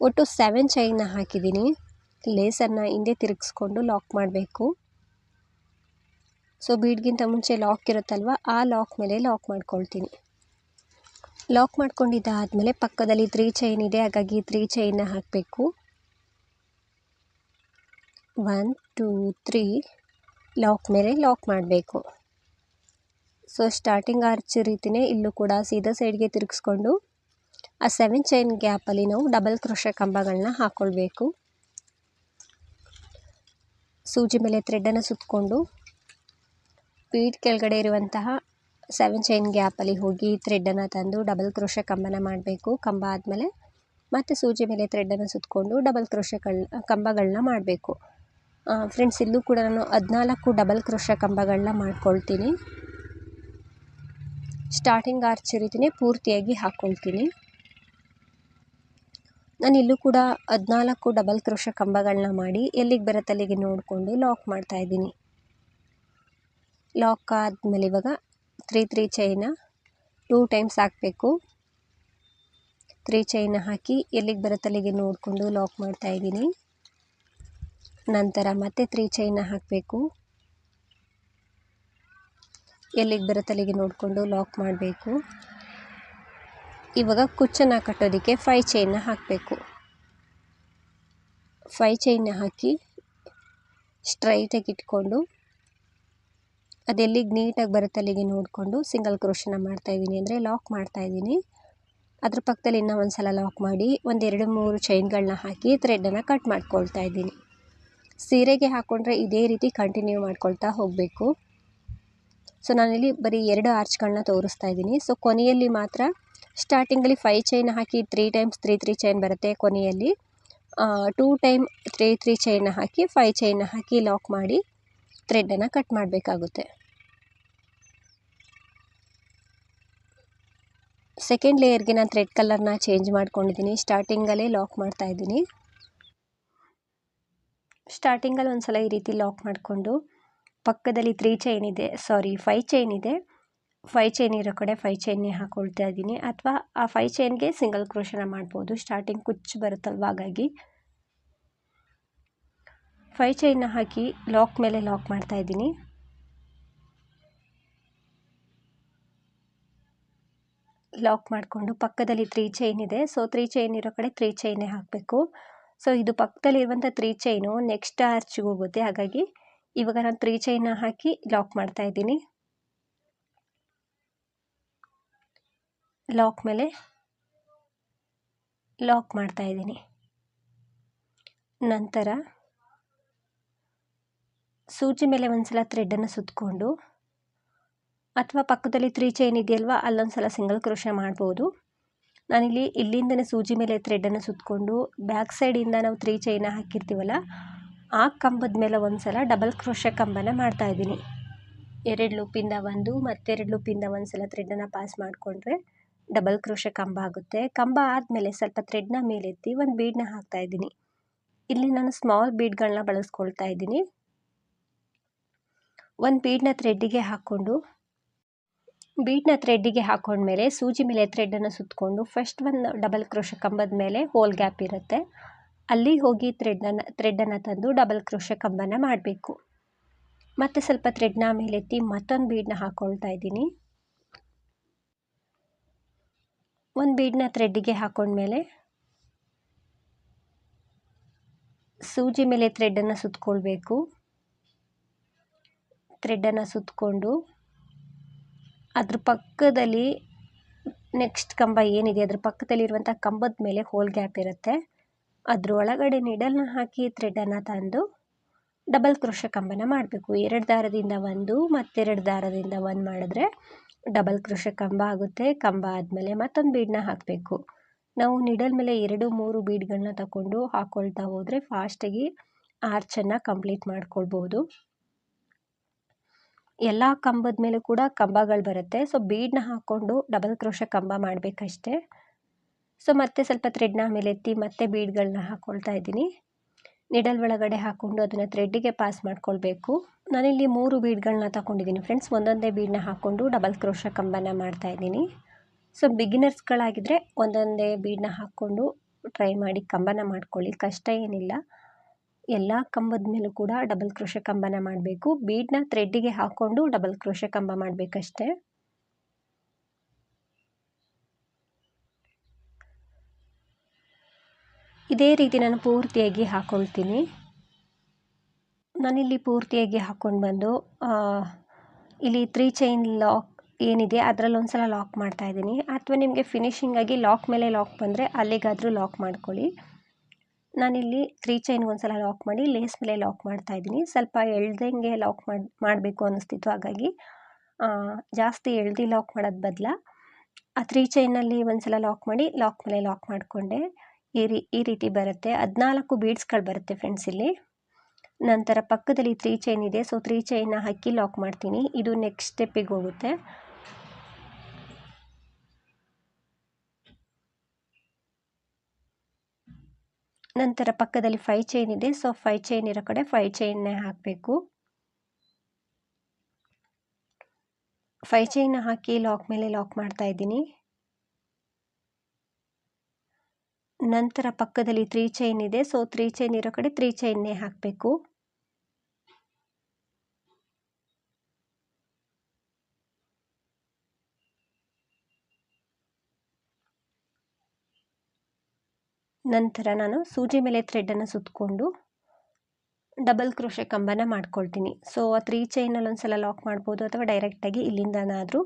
ಒಟ್ಟು ಸೆವೆನ್ ಚೈನ್ನ ಹಾಕಿದ್ದೀನಿ. ಲೇಸನ್ನು ಹಿಂದೆ ತಿರುಗಿಸ್ಕೊಂಡು ಲಾಕ್ ಮಾಡಬೇಕು. ಸೊ ಬೀಡ್ಗಿಂತ ಮುಂಚೆ ಲಾಕ್ ಇರುತ್ತಲ್ವ, ಆ ಲಾಕ್ ಮೇಲೆ ಲಾಕ್ ಮಾಡ್ಕೊಳ್ತೀನಿ. ಲಾಕ್ ಮಾಡ್ಕೊಂಡಿದ್ದಾದಮೇಲೆ ಪಕ್ಕದಲ್ಲಿ ತ್ರೀ ಚೈನ್ ಇದೆ, ಹಾಗಾಗಿ ತ್ರೀ ಚೈನ್ನ ಹಾಕಬೇಕು. ಒನ್ ಟೂ ತ್ರೀ ಲಾಕ್ ಮೇಲೆ ಲಾಕ್ ಮಾಡಬೇಕು. ಸೊ ಸ್ಟಾರ್ಟಿಂಗ್ ಆರ್ಚ್ ರೀತಿಯೇ ಇಲ್ಲೂ ಕೂಡ ಸೀದಾ ಸೈಡ್ಗೆ ತಿರುಗಿಸ್ಕೊಂಡು ಆ ಸೆವೆನ್ ಚೈನ್ ಗ್ಯಾಪಲ್ಲಿ ನಾವು ಡಬಲ್ ಕ್ರೋಶ ಕಂಬಗಳನ್ನ ಹಾಕ್ಕೊಳ್ಬೇಕು ಸೂಜಿ ಮೇಲೆ ಥ್ರೆಡ್ಡನ್ನು ಸುತ್ತಕೊಂಡು ಪೀಟ್ ಕೆಳಗಡೆ ಇರುವಂತಹ ಸೆವೆನ್ ಚೈನ್ ಗ್ಯಾಪಲ್ಲಿ ಹೋಗಿ ಥ್ರೆಡ್ಡನ್ನು ತಂದು ಡಬಲ್ ಕ್ರೋಶ ಕಂಬನ ಮಾಡಬೇಕು. ಕಂಬ ಆದಮೇಲೆ ಮತ್ತು ಸೂಜಿ ಮೇಲೆ ಥ್ರೆಡ್ಡನ್ನು ಸುತ್ತಕೊಂಡು ಡಬಲ್ ಕ್ರೋಶಗಳ ಕಂಬಗಳನ್ನ ಮಾಡಬೇಕು. ಫ್ರೆಂಡ್ಸ್ ಇಲ್ಲೂ ಕೂಡ ನಾನು ಹದಿನಾಲ್ಕು ಡಬಲ್ ಕ್ರೋಶ ಕಂಬಗಳನ್ನ ಮಾಡ್ಕೊಳ್ತೀನಿ. ಸ್ಟಾರ್ಟಿಂಗ್ ಆರ್ಚ್ ರೀತಿಯೇ ಪೂರ್ತಿಯಾಗಿ ಹಾಕ್ಕೊಳ್ತೀನಿ ನಾನು ಇಲ್ಲೂ ಕೂಡ ಹದಿನಾಲ್ಕು ಡಬಲ್ ಕ್ರೋಶ ಕಂಬಗಳನ್ನ ಮಾಡಿ ಎಲ್ಲಿಗೆ ಬರುತ್ತೆ ಅಲ್ಲಿಗೆ ನೋಡಿಕೊಂಡು ಲಾಕ್ ಮಾಡ್ತಾ ಇದ್ದೀನಿ. ಲಾಕ್ ಆದಮೇಲೆ ಇವಾಗ three three chain two times ಹಾಕಬೇಕು. ತ್ರೀ ಚೈನ ಹಾಕಿ ಎಲ್ಲಿಗೆ ಬರುತ್ತೆ ಅಲ್ಲಿಗೆ ನೋಡಿಕೊಂಡು ಲಾಕ್ ಮಾಡ್ತಾ ಇದ್ದೀನಿ. ನಂತರ ಮತ್ತೆ ತ್ರೀ ಚೈನ ಹಾಕಬೇಕು. ಎಲ್ಲಿಗೆ ಬರುತ್ತೆ ಅಲ್ಲಿಗೆ ನೋಡಿಕೊಂಡು ಲಾಕ್ ಮಾಡಬೇಕು. ಇವಾಗ ಕುಚ್ಚನ್ನು ಕಟ್ಟೋದಕ್ಕೆ ಫೈ ಚೈನ್ನ ಹಾಕಬೇಕು. ಫೈ ಚೈನ್ನ ಹಾಕಿ ಸ್ಟ್ರೈಟಾಗಿ ಇಟ್ಕೊಂಡು ಅದೆಲ್ಲಿಗೆ ನೀಟಾಗಿ ಬರುತ್ತೆ ಅಲ್ಲಿಗೆ ನೋಡಿಕೊಂಡು ಸಿಂಗಲ್ ಕ್ರೋಶನ ಮಾಡ್ತಾಯಿದ್ದೀನಿ ಅಂದರೆ ಲಾಕ್ ಮಾಡ್ತಾಯಿದ್ದೀನಿ ಅದ್ರ ಪಕ್ಕದಲ್ಲಿ ಇನ್ನೂ ಒಂದು ಸಲ ಲಾಕ್ ಮಾಡಿ ಒಂದೆರಡು ಮೂರು ಚೈನ್ಗಳನ್ನ ಹಾಕಿ ಥ್ರೆಡ್ಡನ್ನು ಕಟ್ ಮಾಡ್ಕೊಳ್ತಾ ಇದ್ದೀನಿ. ಸೀರೆಗೆ ಹಾಕ್ಕೊಂಡ್ರೆ ಇದೇ ರೀತಿ ಕಂಟಿನ್ಯೂ ಮಾಡ್ಕೊಳ್ತಾ ಹೋಗಬೇಕು. ಸೊ ನಾನಿಲ್ಲಿ ಬರೀ ಎರಡು ಆರ್ಚ್ಗಳನ್ನ ತೋರಿಸ್ತಾ ಇದ್ದೀನಿ. ಸೊ ಕೊನೆಯಲ್ಲಿ ಮಾತ್ರ ಸ್ಟಾರ್ಟಿಂಗಲ್ಲಿ ಫೈವ್ ಚೈನ್ ಹಾಕಿ three times three three chain ಬರುತ್ತೆ ಕೊನೆಯಲ್ಲಿ. Two time three three chain ಹಾಕಿ ಫೈವ್ ಚೈನ್ ಹಾಕಿ ಲಾಕ್ ಮಾಡಿ ಥ್ರೆಡ್ಡನ್ನು ಕಟ್ ಮಾಡಬೇಕಾಗುತ್ತೆ. ಸೆಕೆಂಡ್ ಲೇಯರ್ಗೆ ನಾನು ಥ್ರೆಡ್ ಕಲರ್ನ ಚೇಂಜ್ ಮಾಡ್ಕೊಂಡಿದ್ದೀನಿ. ಸ್ಟಾರ್ಟಿಂಗಲ್ಲೇ ಲಾಕ್ ಮಾಡ್ತಾ ಇದ್ದೀನಿ. ಸ್ಟಾರ್ಟಿಂಗಲ್ಲಿ ಒಂದು ಸಲ ಈ ರೀತಿ ಲಾಕ್ ಮಾಡಿಕೊಂಡು ಪಕ್ಕದಲ್ಲಿ ತ್ರೀ ಚೈನ್ ಇದೆ. ಸಾರಿ ಫೈ ಚೈನ್ ಇದೆ. ಫೈ ಚೈನ್ ಇರೋ ಕಡೆ ಫೈ ಚೈನ್ನೇ ಹಾಕ್ಕೊಳ್ತಾ ಇದ್ದೀನಿ. ಅಥವಾ ಆ ಫೈ ಚೈನ್ಗೆ ಸಿಂಗಲ್ ಕ್ರೋಶನ ಮಾಡ್ಬೋದು. ಸ್ಟಾರ್ಟಿಂಗ್ ಕುಚ್ಚು ಬರುತ್ತಲ್ವ ಹಾಗಾಗಿ. ಫೈ ಚೈನ್ನ ಹಾಕಿ ಲಾಕ್ ಮೇಲೆ ಲಾಕ್ ಮಾಡ್ತಾ ಇದ್ದೀನಿ. ಲಾಕ್ ಮಾಡಿಕೊಂಡು ಪಕ್ಕದಲ್ಲಿ ತ್ರೀ ಚೈನ್ ಇದೆ. ಸೊ ತ್ರೀ ಚೈನ್ ಇರೋ ಕಡೆ ತ್ರೀ ಚೈನೇ ಹಾಕಬೇಕು. ಸೊ ಇದು ಪಕ್ಕದಲ್ಲಿರುವಂಥ ತ್ರೀ ಚೈನು ನೆಕ್ಸ್ಟ್ ಆರ್ಚ್ಗೆ ಹೋಗುತ್ತೆ. ಹಾಗಾಗಿ ಇವಾಗ ನಾನು ತ್ರೀ ಚೈನ ಹಾಕಿ ಲಾಕ್ ಮಾಡ್ತಾ ಇದ್ದೀನಿ. ಲಾಕ್ ಮೇಲೆ ಲಾಕ್ ಮಾಡ್ತಾ ಇದ್ದೀನಿ. ನಂತರ ಸೂಜಿ ಮೇಲೆ ಒಂದ್ಸಲ ಥ್ರೆಡ್ಡನ್ನು ಸುತ್ತಕೊಂಡು ಅಥವಾ ಪಕ್ಕದಲ್ಲಿ ತ್ರೀ ಚೈನ್ ಇದೆಯಲ್ವ ಅಲ್ಲೊಂದು ಸಲ ಸಿಂಗಲ್ ಕ್ರೋಶ ಮಾಡ್ಬೋದು. ನಾನಿಲ್ಲಿ ಇಲ್ಲಿಂದನೇ ಸೂಜಿ ಮೇಲೆ ಥ್ರೆಡ್ಡನ್ನು ಸುತ್ತಕೊಂಡು ಬ್ಯಾಕ್ ಸೈಡಿಂದ ನಾವು ತ್ರೀ ಚೈನ ಹಾಕಿರ್ತೀವಲ್ಲ ಆ ಕಂಬದ ಮೇಲೆ ಒಂದು ಸಲ ಡಬಲ್ ಕ್ರೋಶ ಕಂಬನ ಮಾಡ್ತಾಯಿದ್ದೀನಿ ಎರಡು ಲೂಪಿಂದ ಒಂದು ಮತ್ತೆರಡು ಲೂಪಿಂದ ಒಂದು ಸಲ ಥ್ರೆಡ್ಡನ್ನು ಪಾಸ್ ಮಾಡಿಕೊಂಡ್ರೆ ಡಬಲ್ ಕ್ರೋಶ ಕಂಬ ಆಗುತ್ತೆ. ಕಂಬ ಆದಮೇಲೆ ಸ್ವಲ್ಪ ಥ್ರೆಡ್ನ ಮೇಲೆತ್ತಿ ಒಂದು ಬೀಡನ್ನ ಹಾಕ್ತಾ ಇದ್ದೀನಿ. ಇಲ್ಲಿ ನಾನು ಸ್ಮಾಲ್ ಬೀಡ್ಗಳನ್ನ ಬಳಸ್ಕೊಳ್ತಾ ಇದ್ದೀನಿ. ಒಂದು ಬೀಡನ್ನ ಥ್ರೆಡ್ಡಿಗೆ ಹಾಕ್ಕೊಂಡು ಬೀಡ್ನ ಥ್ರೆಡ್ಡಿಗೆ ಹಾಕೊಂಡ್ಮೇಲೆ ಸೂಜಿ ಮೇಲೆ ಥ್ರೆಡ್ಡನ್ನು ಸುತ್ತಕೊಂಡು ಫಸ್ಟ್ ಒಂದು ಡಬಲ್ ಕ್ರೋಶ ಕಂಬದ ಮೇಲೆ ಹೋಲ್ ಗ್ಯಾಪ್ ಇರುತ್ತೆ. ಅಲ್ಲಿ ಹೋಗಿ ಥ್ರೆಡ್ನ ಥ್ರೆಡ್ಡನ್ನು ತಂದು ಡಬಲ್ ಕ್ರೋಶ ಕಂಬನ ಮಾಡಬೇಕು. ಮತ್ತು ಸ್ವಲ್ಪ ಥ್ರೆಡ್ನ ಮೇಲೆತ್ತಿ ಮತ್ತೊಂದು ಬೀಡನ್ನ ಹಾಕ್ಕೊಳ್ತಾ ಇದ್ದೀನಿ. ಒಂದು ಬೀಡನ್ನ ಥ್ರೆಡ್ಡಿಗೆ ಹಾಕೊಂಡ್ಮೇಲೆ ಸೂಜಿ ಮೇಲೆ ಥ್ರೆಡ್ಡನ್ನು ಸುತ್ತಕೊಳ್ಬೇಕು ಥ್ರೆಡ್ಡನ್ನು ಸುತ್ತಕೊಂಡು ಅದ್ರ ಪಕ್ಕದಲ್ಲಿ ನೆಕ್ಸ್ಟ್ ಕಂಬ ಏನಿದೆ, ಅದ್ರ ಪಕ್ಕದಲ್ಲಿರುವಂಥ ಕಂಬದ ಮೇಲೆ ಹೋಲ್ ಗ್ಯಾಪ್ ಇರುತ್ತೆ. ಅದ್ರ ಒಳಗಡೆ ನಿಡಲ್ನ ಹಾಕಿ ಥ್ರೆಡನ್ನು ತಂದು ಡಬಲ್ ಕ್ರೋಶ ಕಂಬನ ಮಾಡಬೇಕು. ಎರಡು ದಾರದಿಂದ ಒಂದು ಮತ್ತೆರಡು ದಾರದಿಂದ ಒಂದು ಮಾಡಿದ್ರೆ ಡಬಲ್ ಕ್ರೋಶ ಕಂಬ ಆಗುತ್ತೆ. ಕಂಬ ಆದಮೇಲೆ ಮತ್ತೊಂದು ಬೀಡನ್ನ ಹಾಕಬೇಕು. ನಾವು ನಿಡಲ್ ಮೇಲೆ ಎರಡು, ಮೂರು ಬೀಡ್ಗಳನ್ನ ತಗೊಂಡು ಹಾಕ್ಕೊಳ್ತಾ ಹೋದರೆ ಫಾಸ್ಟಾಗಿ ಆರ್ಚನ್ನು ಕಂಪ್ಲೀಟ್ ಮಾಡ್ಕೊಳ್ಬೋದು. ಎಲ್ಲ ಕಂಬದ ಮೇಲೂ ಕೂಡ ಕಂಬಗಳು ಬರುತ್ತೆ. ಸೊ ಬೀಡನ್ನ ಹಾಕ್ಕೊಂಡು ಡಬಲ್ ಕ್ರೋಶ ಕಂಬ ಮಾಡಬೇಕಷ್ಟೆ. ಸೊ ಮತ್ತೆ ಸ್ವಲ್ಪ ಥ್ರೆಡ್ನ ಆಮೇಲೆ ಎತ್ತಿ ಮತ್ತೆ ಬೀಡ್ಗಳನ್ನ ಹಾಕ್ಕೊಳ್ತಾ ಇದ್ದೀನಿ. ನಿಡಲ್ ಒಳಗಡೆ ಹಾಕ್ಕೊಂಡು ಅದನ್ನು ಥ್ರೆಡ್ಡಿಗೆ ಪಾಸ್ ಮಾಡ್ಕೊಳ್ಬೇಕು. ನಾನಿಲ್ಲಿ ಮೂರು ಬೀಡ್ಗಳನ್ನ ತಗೊಂಡಿದ್ದೀನಿ ಫ್ರೆಂಡ್ಸ್ ಒಂದೊಂದೇ ಬೀಡನ್ನ ಹಾಕ್ಕೊಂಡು ಡಬಲ್ ಕ್ರೋಶ ಕಂಬನ ಮಾಡ್ತಾ ಇದ್ದೀನಿ. ಸೊ ಬಿಗಿನರ್ಸ್ಗಳಾಗಿದ್ದರೆ ಒಂದೊಂದೇ ಬೀಡನ್ನ ಹಾಕ್ಕೊಂಡು ಟ್ರೈ ಮಾಡಿ ಕಂಬನ ಮಾಡ್ಕೊಳ್ಳಿ. ಕಷ್ಟ ಏನಿಲ್ಲ. ಎಲ್ಲ ಕಂಬದ ಮೇಲೂ ಕೂಡ ಡಬಲ್ ಕ್ರೋಶ ಕಂಬನ ಮಾಡಬೇಕು. ಬೀಡನ್ನ ಥ್ರೆಡ್ಡಿಗೆ ಹಾಕ್ಕೊಂಡು ಡಬಲ್ ಕ್ರೋಶ ಕಂಬ ಮಾಡಬೇಕಷ್ಟೇ. ಇದೇ ರೀತಿ ನಾನು ಪೂರ್ತಿಯಾಗಿ ಹಾಕ್ಕೊಳ್ತೀನಿ ನಾನಿಲ್ಲಿ ಪೂರ್ತಿಯಾಗಿ ಹಾಕ್ಕೊಂಡು ಬಂದು ಇಲ್ಲಿ ತ್ರೀ ಚೈನ್ ಲಾಕ್ ಏನಿದೆ ಅದರಲ್ಲಿ ಒಂದು ಸಲ ಲಾಕ್ ಮಾಡ್ತಾ ಇದ್ದೀನಿ. ಅಥವಾ ನಿಮಗೆ ಫಿನಿಷಿಂಗಾಗಿ ಲಾಕ್ ಮೇಲೆ ಲಾಕ್ ಬಂದರೆ ಅಲ್ಲಿಗಾದರೂ ಲಾಕ್ ಮಾಡ್ಕೊಳ್ಳಿ. ನಾನಿಲ್ಲಿ ತ್ರೀ ಚೈನ್ ಒಂದು ಸಲ ಲಾಕ್ ಮಾಡಿ ಲೇಸ್ ಮೇಲೆ ಲಾಕ್ ಮಾಡ್ತಾ ಇದ್ದೀನಿ. ಸ್ವಲ್ಪ ಎಳ್ದಂಗೆ ಲಾಕ್ ಮಾಡಿ, ಮಾಡಬೇಕು ಅನ್ನಿಸ್ತಿತ್ತು ಹಾಗಾಗಿ. ಜಾಸ್ತಿ ಎಳ್ದು ಲಾಕ್ ಮಾಡೋದು ಬದಲ. ಆ ತ್ರೀ ಚೈನಲ್ಲಿ ಒಂದು ಸಲ ಲಾಕ್ ಮಾಡಿ ಲಾಕ್ ಮೇಲೆ ಲಾಕ್ ಮಾಡಿಕೊಂಡೆ. ಈ ರೀ, ಈ ರೀತಿ ಬರುತ್ತೆ. ಹದಿನಾಲ್ಕು ಬೀಡ್ಸ್ಗಳು ಬರುತ್ತೆ ಫ್ರೆಂಡ್ಸ್ ಇಲ್ಲಿ. ನಂತರ ಪಕ್ಕದಲ್ಲಿ ತ್ರೀ ಚೈನ್ ಇದೆ. ಸೊ ತ್ರೀ ಚೈನ್ನ ಹಾಕಿ ಲಾಕ್ ಮಾಡ್ತೀನಿ. ಇದು ನೆಕ್ಸ್ಟ್ ಸ್ಟೆಪ್ಪಿಗೆ ಹೋಗುತ್ತೆ. ನಂತರ ಪಕ್ಕದಲ್ಲಿ ಫೈ ಚೈನ್ ಇದೆ. ಸೊ ಫೈ ಚೈನ್ ಇರೋ ಕಡೆ ಫೈ ಚೈನ್ನೇ ಹಾಕಬೇಕು. ಫೈ ಚೈನ್ ಹಾಕಿ ಲಾಕ್ ಮೇಲೆ ಲಾಕ್ ಮಾಡ್ತಾ ಇದ್ದೀನಿ. ನಂತರ ಪಕ್ಕದಲ್ಲಿ ತ್ರೀ ಚೈನ್ ಇದೆ. ಸೊ ತ್ರೀ ಚೈನ್ ಇರೋ ಕಡೆ ತ್ರೀ ಚೈನ್ನೇ ಹಾಕಬೇಕು. ನಂತರ ನಾನು ಸೂಜಿ ಮೇಲೆ ಥ್ರೆಡ್ಡನ್ನು ಸುತ್ತಕೊಂಡು ಡಬಲ್ ಕ್ರೋಶೆ ಕಂಬನ ಮಾಡ್ಕೊಳ್ತೀನಿ. ಸೊ ಆ ತ್ರೀ ಚೈನಲ್ಲಿ ಒಂದು ಸಲ ಲಾಕ್ ಮಾಡ್ಬೋದು ಅಥವಾ ಡೈರೆಕ್ಟಾಗಿ ಇಲ್ಲಿಂದನಾದರೂ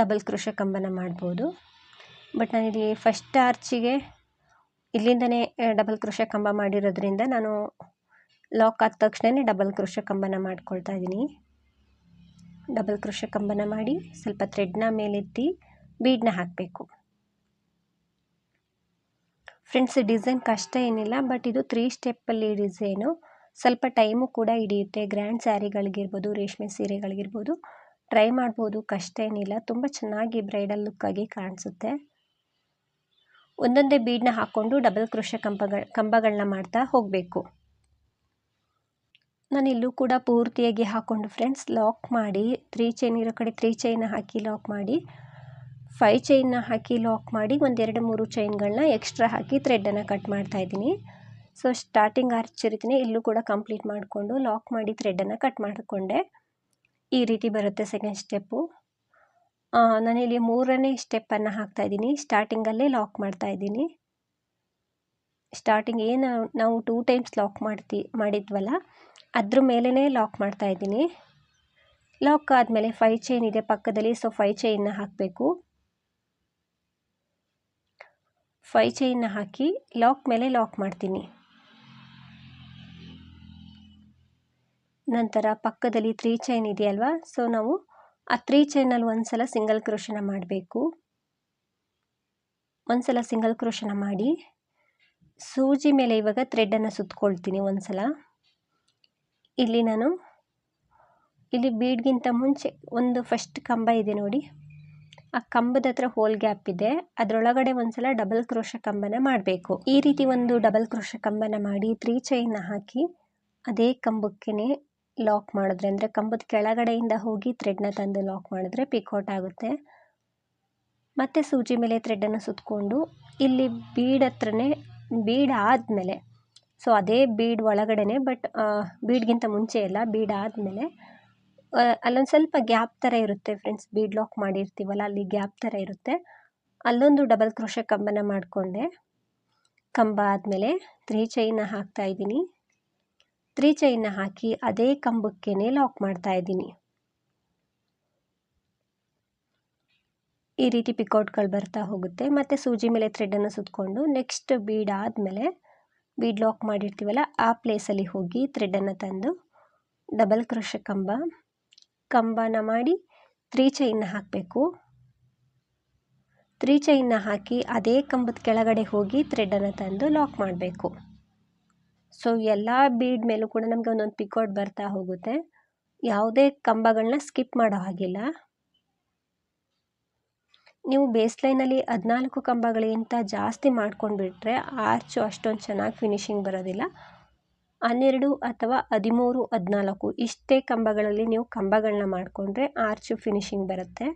ಡಬಲ್ ಕ್ರೋಶೆ ಕಂಬನ ಮಾಡ್ಬೋದು. ಬಟ್ ನಾನಿಲ್ಲಿ ಫಸ್ಟ್ ಆರ್ಚಿಗೆ ಇಲ್ಲಿಂದನೇ ಡಬಲ್ ಕ್ರೋಶೆ ಕಂಬ ಮಾಡಿರೋದ್ರಿಂದ ನಾನು ಲಾಕ್ ಆದ ತಕ್ಷಣವೇ ಡಬಲ್ ಕ್ರೋಶೆ ಕಂಬನ ಮಾಡ್ಕೊಳ್ತಾ ಇದ್ದೀನಿ. ಡಬಲ್ ಕ್ರೋಶೆ ಕಂಬನ ಮಾಡಿ ಸ್ವಲ್ಪ ಥ್ರೆಡ್ನ ಮೇಲೆತ್ತಿ ಬೀಡನ್ನ ಹಾಕಬೇಕು. ಫ್ರೆಂಡ್ಸ್ ಡಿಸೈನ್ ಕಷ್ಟ ಏನಿಲ್ಲ ಬಟ್ ಇದು ತ್ರೀ ಸ್ಟೆಪ್ಪಲ್ಲಿ ಡಿಸೈನು ಸ್ವಲ್ಪ ಟೈಮು ಕೂಡ ಹಿಡಿಯುತ್ತೆ. ಗ್ರ್ಯಾಂಡ್ ಸ್ಯಾರಿಗಳಿಗಿರ್ಬೋದು ರೇಷ್ಮೆ ಸೀರೆಗಳಿಗಿರ್ಬೋದು. ಟ್ರೈ ಮಾಡ್ಬೋದು, ಕಷ್ಟ ಏನಿಲ್ಲ. ತುಂಬ ಚೆನ್ನಾಗಿ ಬ್ರೈಡಲ್ ಲುಕ್ಕಾಗಿ ಕಾಣಿಸುತ್ತೆ. ಒಂದೊಂದೇ ಬೀಡನ್ನ ಹಾಕ್ಕೊಂಡು ಡಬಲ್ ಕ್ರೋಶ ಕಂಬಗಳ ಕಂಬಗಳನ್ನ ಮಾಡ್ತಾ ಹೋಗಬೇಕು. ನಾನು ಇಲ್ಲೂ ಕೂಡ ಪೂರ್ತಿಯಾಗಿ ಹಾಕ್ಕೊಂಡು ಫ್ರೆಂಡ್ಸ್, ಲಾಕ್ ಮಾಡಿ, ತ್ರೀ ಚೈನ್ ಇರೋ ಕಡೆ ತ್ರೀ ಚೈನ್ ಹಾಕಿ ಲಾಕ್ ಮಾಡಿ ಫೈ ಚೈನ್ನ ಹಾಕಿ ಲಾಕ್ ಮಾಡಿ ಒಂದೆರಡು ಮೂರು ಚೈನ್ಗಳನ್ನ ಎಕ್ಸ್ಟ್ರಾ ಹಾಕಿ ಥ್ರೆಡ್ಡನ್ನು ಕಟ್ ಮಾಡ್ತಾ ಇದ್ದೀನಿ. ಸೊ, ಸ್ಟಾರ್ಟಿಂಗ್ ಆರ್ಚ್ ಇರ್ತೀನಿ ಇಲ್ಲೂ ಕೂಡ ಕಂಪ್ಲೀಟ್ ಮಾಡಿಕೊಂಡು ಲಾಕ್ ಮಾಡಿ ಥ್ರೆಡ್ಡನ್ನು ಕಟ್ ಮಾಡಿಕೊಂಡೆ. ಈ ರೀತಿ ಬರುತ್ತೆ ಸೆಕೆಂಡ್ ಸ್ಟೆಪ್ಪು. ನಾನಿಲ್ಲಿ ಮೂರನೇ ಸ್ಟೆಪ್ಪನ್ನು ಹಾಕ್ತಾ ಇದ್ದೀನಿ. ಸ್ಟಾರ್ಟಿಂಗಲ್ಲೇ ಲಾಕ್ ಮಾಡ್ತಾ ಇದ್ದೀನಿ. ಸ್ಟಾರ್ಟಿಂಗ್ ಏನು ನಾವು ಟೂ ಟೈಮ್ಸ್ ಲಾಕ್ ಮಾಡ್ತಿ, ಮಾಡಿದ್ವಲ್ಲ, ಅದ್ರ ಮೇಲೇ ಲಾಕ್ ಮಾಡ್ತಾ ಇದ್ದೀನಿ. ಲಾಕ್ ಆದಮೇಲೆ ಫೈ ಚೈನ್ ಇದೆ ಪಕ್ಕದಲ್ಲಿ ಸೊ ಫೈ ಚೈನ್ನ ಹಾಕಬೇಕು. ಫೈ ಚೈನ್ನ ಹಾಕಿ ಲಾಕ್ ಮೇಲೆ ಲಾಕ್ ಮಾಡ್ತೀನಿ. ನಂತರ ಪಕ್ಕದಲ್ಲಿ ತ್ರೀ ಚೈನ್ ಇದೆಯಲ್ವಾ ಸೊ ನಾವು ಆ ತ್ರೀ ಚೈನಲ್ಲಿ ಒಂದು ಸಲ ಸಿಂಗಲ್ ಕ್ರೋಶನ ಮಾಡಬೇಕು. ಒಂದು ಸಲ ಸಿಂಗಲ್ ಕ್ರೋಶನ ಮಾಡಿ. ಸೂಜಿ ಮೇಲೆ ಇವಾಗ ಥ್ರೆಡ್ಡನ್ನು ಸುತ್ಕೊಳ್ತೀನಿ ಒಂದು ಸಲ ಇಲ್ಲಿ ನಾನು, ಇಲ್ಲಿ ಬೀಡ್ಗಿಂತ ಮುಂಚೆ ಒಂದು ಫಸ್ಟ್ ಕಂಬ ಇದೆ ನೋಡಿ. ಆ ಕಂಬದ ಹತ್ರ ಹೋಲ್ ಗ್ಯಾಪ್ ಇದೆ. ಅದರೊಳಗಡೆ ಒಂದ್ಸಲ ಡಬಲ್ ಕ್ರೋಶ ಕಂಬನ ಮಾಡಬೇಕು. ಈ ರೀತಿ ಒಂದು ಡಬಲ್ ಕ್ರೋಶ ಕಂಬನ ಮಾಡಿ ತ್ರೀ ಚೈನ್ನ ಹಾಕಿ, ಅದೇ ಕಂಬಕ್ಕೇ ಲಾಕ್ ಮಾಡಿದ್ರೆ, ಅಂದರೆ ಕಂಬದ ಕೆಳಗಡೆಯಿಂದ ಹೋಗಿ ಥ್ರೆಡ್ನ ತಂದು ಲಾಕ್ ಮಾಡಿದ್ರೆ ಪಿಕೌಟ್ ಆಗುತ್ತೆ. ಮತ್ತು ಸೂಜಿ ಮೇಲೆ ಥ್ರೆಡನ್ನು ಸುತ್ತಕೊಂಡು ಇಲ್ಲಿ ಬೀಡ್ ಹತ್ರನೇ ಬೀಡ್ ಆದಮೇಲೆ ಸೊ ಅದೇ ಬೀಡ್ ಒಳಗಡೆನೆ ಬಟ್ ಬೀಡ್ಗಿಂತ ಮುಂಚೆ ಎಲ್ಲ ಬೀಡ್ ಆದಮೇಲೆ ಅಲ್ಲೊಂದು ಸ್ವಲ್ಪ ಗ್ಯಾಪ್ ಥರ ಇರುತ್ತೆ ಫ್ರೆಂಡ್ಸ್ ಬೀಡ್ ಲಾಕ್ ಮಾಡಿರ್ತೀವಲ್ಲ, ಅಲ್ಲಿ ಗ್ಯಾಪ್ ಥರ ಇರುತ್ತೆ. ಅಲ್ಲೊಂದು ಡಬಲ್ ಕ್ರೋಶ ಕಂಬನ ಮಾಡಿಕೊಂಡೆ. ಕಂಬ ಆದಮೇಲೆ ತ್ರೀ ಚೈನ ಹಾಕ್ತಾ ಇದ್ದೀನಿ. ತ್ರೀ ಚೈನ್ನ ಹಾಕಿ ಅದೇ ಕಂಬಕ್ಕೇ ಲಾಕ್ ಮಾಡ್ತಾ ಇದ್ದೀನಿ. ಈ ರೀತಿ ಪಿಕೌಟ್ಗಳು ಬರ್ತಾ ಹೋಗುತ್ತೆ. ಮತ್ತು ಸೂಜಿ ಮೇಲೆ ಥ್ರೆಡನ್ನು ಸುತ್ತಕೊಂಡು ನೆಕ್ಸ್ಟ್ ಬೀಡ್ ಆದಮೇಲೆ ಬೀಡ್ ಲಾಕ್ ಮಾಡಿರ್ತೀವಲ್ಲ, ಆ ಪ್ಲೇಸಲ್ಲಿ ಹೋಗಿ ಥ್ರೆಡನ್ನು ತಂದು ಡಬಲ್ ಕ್ರೋಶ ಕಂಬ, ಕಂಬನ ಮಾಡಿ ತ್ರೀ ಚೈನ್ನ ಹಾಕಬೇಕು. ತ್ರೀ ಚೈನ್ನ ಹಾಕಿ ಅದೇ ಕಂಬದ ಕೆಳಗಡೆ ಹೋಗಿ ಥ್ರೆಡನ್ನು ತಂದು ಲಾಕ್ ಮಾಡಬೇಕು. ಸೊ ಎಲ್ಲ ಬೀಡ್ ಮೇಲೂ ಕೂಡ ನಮಗೆ ಒಂದೊಂದು ಪಿಕೋಟ್ ಬರ್ತಾ ಹೋಗುತ್ತೆ. ಯಾವುದೇ ಕಂಬಗಳನ್ನ ಸ್ಕಿಪ್ ಮಾಡೋ ಹಾಗಿಲ್ಲ. ನೀವು ಬೇಸ್ಲೈನಲ್ಲಿ ಹದಿನಾಲ್ಕು ಕಂಬಗಳಿಗಿಂತ ಜಾಸ್ತಿ ಮಾಡ್ಕೊಂಡು ಬಿಟ್ಟರೆ ಆರ್ಚು ಅಷ್ಟೊಂದು ಚೆನ್ನಾಗಿ ಫಿನಿಶಿಂಗ್ ಬರೋದಿಲ್ಲ. ಹನ್ನೆರಡು ಅಥವಾ ಹದಿಮೂರು, ಹದಿನಾಲ್ಕು ಇಷ್ಟೇ ಕಂಬಗಳಲ್ಲಿ ನೀವು ಕಂಬಗಳನ್ನ ಮಾಡಿಕೊಂಡ್ರೆ ಆರ್ಚು ಫಿನಿಶಿಂಗ್ ಬರುತ್ತೆ.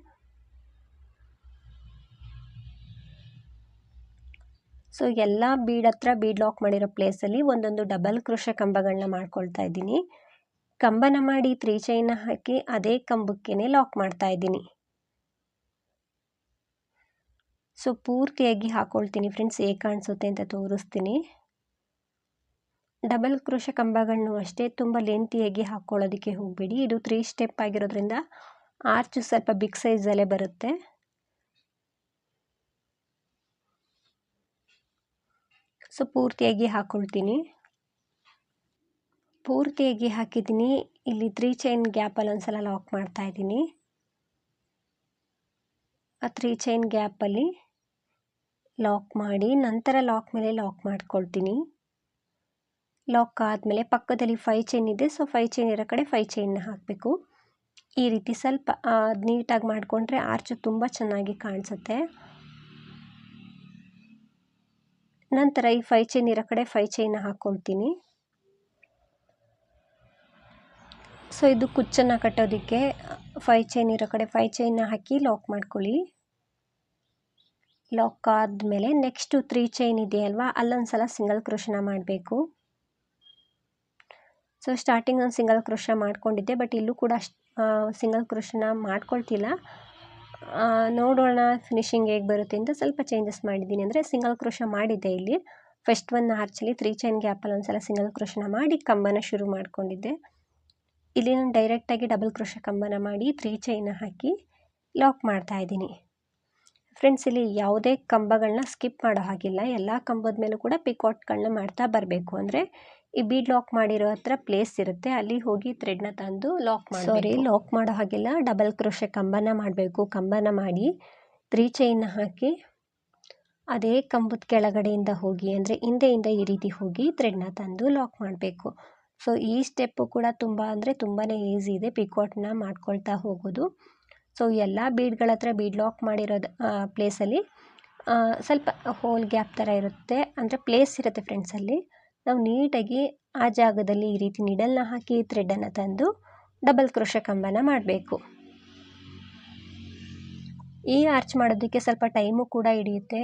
ಸೊ ಎಲ್ಲ ಬೀಡ್ ಹತ್ರ ಬೀಡ್ ಲಾಕ್ ಮಾಡಿರೋ ಪ್ಲೇಸಲ್ಲಿ ಒಂದೊಂದು ಡಬಲ್ ಕ್ರೋಶ ಕಂಬಗಳನ್ನ ಮಾಡ್ಕೊಳ್ತಾ ಇದ್ದೀನಿ. ಕಂಬನ ಮಾಡಿ ತ್ರೀ ಚೈನ ಹಾಕಿ ಅದೇ ಕಂಬಕ್ಕೇ ಲಾಕ್ ಮಾಡ್ತಾ ಇದ್ದೀನಿ. ಸೊ ಪೂರ್ತಿಯಾಗಿ ಹಾಕ್ಕೊಳ್ತೀನಿ ಫ್ರೆಂಡ್ಸ್ ಹೇಗೆ ಕಾಣಿಸುತ್ತೆ ಅಂತ ತೋರಿಸ್ತೀನಿ. ಡಬಲ್ ಕ್ರೋಶ ಕಂಬಗಳನ್ನು ಅಷ್ಟೇ ತುಂಬ ಲೆಂತಿಯಾಗಿ ಹಾಕ್ಕೊಳ್ಳೋದಕ್ಕೆ ಹೋಗಬೇಡಿ. ಇದು ತ್ರೀ ಸ್ಟೆಪ್ ಆಗಿರೋದ್ರಿಂದ ಆರ್ಚು ಸ್ವಲ್ಪ ಬಿಗ್ ಸೈಜಲ್ಲೇ ಬರುತ್ತೆ. ಸೊ ಪೂರ್ತಿಯಾಗಿ ಹಾಕ್ಕೊಳ್ತೀನಿ ಪೂರ್ತಿಯಾಗಿ ಹಾಕಿದ್ದೀನಿ. ಇಲ್ಲಿ ತ್ರೀ ಚೈನ್ ಗ್ಯಾಪಲ್ಲಿ ಒಂದು ಸಲ ಲಾಕ್ ಮಾಡ್ತಾ ಇದ್ದೀನಿ. ಆ ತ್ರೀ ಚೈನ್ ಗ್ಯಾಪಲ್ಲಿ ಲಾಕ್ ಮಾಡಿ, ನಂತರ ಲಾಕ್ ಮೇಲೆ ಲಾಕ್ ಮಾಡ್ಕೊಳ್ತೀನಿ. ಲಾಕ್ ಆದಮೇಲೆ ಪಕ್ಕದಲ್ಲಿ ಫೈ ಚೈನ್ ಇದೆ. ಸೊ ಫೈ ಚೈನ್ ಇರೋ ಕಡೆ ಫೈ ಚೈನ್ನ ಹಾಕಬೇಕು. ಈ ರೀತಿ ಸ್ವಲ್ಪ ನೀಟಾಗಿ ಮಾಡಿಕೊಂಡ್ರೆ ಆರ್ಚು ತುಂಬ ಚೆನ್ನಾಗಿ ಕಾಣಿಸುತ್ತೆ. ನಂತರ ಈ ಫೈ ಚೈನ್ ಇರೋ ಕಡೆ ಫೈ ಚೈನ್ ಹಾಕ್ಕೊಳ್ತೀನಿ ಸೊ ಇದು ಕುಚ್ಚನ್ನು ಕಟ್ಟೋದಕ್ಕೆ ಫೈ ಚೈನ್ ಇರೋ ಕಡೆ ಫೈ ಚೈನ್ನ ಹಾಕಿ ಲಾಕ್ ಮಾಡ್ಕೊಳ್ಳಿ. ಲಾಕ್ ಆದಮೇಲೆ ನೆಕ್ಸ್ಟು ತ್ರೀ ಚೈನ್ ಇದೆಯಲ್ವಾ ಅಲ್ಲೊಂದು ಸಲ ಸಿಂಗಲ್ ಕ್ರೋಶನ ಮಾಡಬೇಕು. ಸೊ ಸ್ಟಾರ್ಟಿಂಗ್ ಒಂದು ಸಿಂಗಲ್ ಕ್ರೋಶ ಮಾಡ್ಕೊಂಡಿದ್ದೆ ಬಟ್ ಇಲ್ಲೂ ಕೂಡ ಸಿಂಗಲ್ ಕ್ರೋಶನ ಮಾಡ್ಕೊಳ್ತಿಲ್ಲ. ನೋಡೋಣ ಫಿನಿಶಿಂಗ್ ಹೇಗೆ ಬರುತ್ತೆ ಅಂತ ಸ್ವಲ್ಪ ಚೇಂಜಸ್ ಮಾಡಿದ್ದೀನಿ. ಅಂದರೆ ಸಿಂಗಲ್ ಕ್ರೋಶ ಮಾಡಿದ್ದೆ ಇಲ್ಲಿ. ಫಸ್ಟ್ ಒನ್ ಆರ್ಚಲ್ಲಿ ತ್ರೀ ಚೈನ್ ಗ್ಯಾಪಲ್ಲಿ ಒಂದು ಸಲ ಸಿಂಗಲ್ ಕ್ರೋಶನ ಮಾಡಿ ಕಂಬನ ಶುರು ಮಾಡಿಕೊಂಡಿದ್ದೆ. ಇಲ್ಲಿ ನಾನು ಡೈರೆಕ್ಟಾಗಿ ಡಬಲ್ ಕ್ರೋಶ ಕಂಬನ ಮಾಡಿ ತ್ರೀ ಚೈನ ಹಾಕಿ ಲಾಕ್ ಮಾಡ್ತಾ ಇದ್ದೀನಿ. ಫ್ರೆಂಡ್ಸ್ ಇಲ್ಲಿ ಯಾವುದೇ ಕಂಬಗಳನ್ನ ಸ್ಕಿಪ್ ಮಾಡೋ ಹಾಗಿಲ್ಲ. ಎಲ್ಲ ಕಂಬದ ಮೇಲೂ ಕೂಡ ಪಿಕಾಟ್ಗಳನ್ನ ಮಾಡ್ತಾ ಬರಬೇಕು. ಅಂದರೆ ಈ ಬೀಡ್ ಲಾಕ್ ಮಾಡಿರೋ ಹತ್ರ ಪ್ಲೇಸ್ ಇರುತ್ತೆ. ಅಲ್ಲಿ ಹೋಗಿ ಥ್ರೆಡ್ನ ತಂದು ಲಾಕ್ ಮಾಡಿ ಸಾರಿ ಲಾಕ್ ಮಾಡೋ ಹಾಗೆಲ್ಲ. ಡಬಲ್ ಕ್ರೋಶೆ ಕಂಬನ ಮಾಡಬೇಕು. ಕಂಬನ ಮಾಡಿ ತ್ರೀ ಚೈನ್ನ ಹಾಕಿ ಅದೇ ಕಂಬದ ಕೆಳಗಡೆಯಿಂದ ಹೋಗಿ ಅಂದರೆ ಹಿಂದೆಯಿಂದ ಈ ರೀತಿ ಹೋಗಿ ಥ್ರೆಡ್ನ ತಂದು ಲಾಕ್ ಮಾಡಬೇಕು. ಸೊ ಈ ಸ್ಟೆಪ್ಪು ಕೂಡ ತುಂಬ ಅಂದರೆ ತುಂಬಾ ಈಸಿ ಇದೆ. ಪಿಕಾಟ್ನ ಮಾಡ್ಕೊಳ್ತಾ ಹೋಗೋದು. ಸೊ ಎಲ್ಲ ಬೀಡ್ಗಳ ಹತ್ರ ಬೀಡ್ ಲಾಕ್ ಮಾಡಿರೋದು ಪ್ಲೇಸಲ್ಲಿ ಸ್ವಲ್ಪ ಹೋಲ್ ಗ್ಯಾಪ್ ಥರ ಇರುತ್ತೆ. ಅಂದರೆ ಪ್ಲೇಸ್ ಇರುತ್ತೆ ಫ್ರೆಂಡ್ಸಲ್ಲಿ. ನಾವು ನೀಟಾಗಿ ಆ ಜಾಗದಲ್ಲಿ ಈ ರೀತಿ ನಿಡಲ್ನ ಹಾಕಿ ಥ್ರೆಡ್ಡನ್ನು ತಂದು ಡಬಲ್ ಕ್ರೋಶ ಕಂಬನ ಮಾಡಬೇಕು. ಈ ಆರ್ಚ್ ಮಾಡೋದಕ್ಕೆ ಸ್ವಲ್ಪ ಟೈಮು ಕೂಡ ಹಿಡಿಯುತ್ತೆ.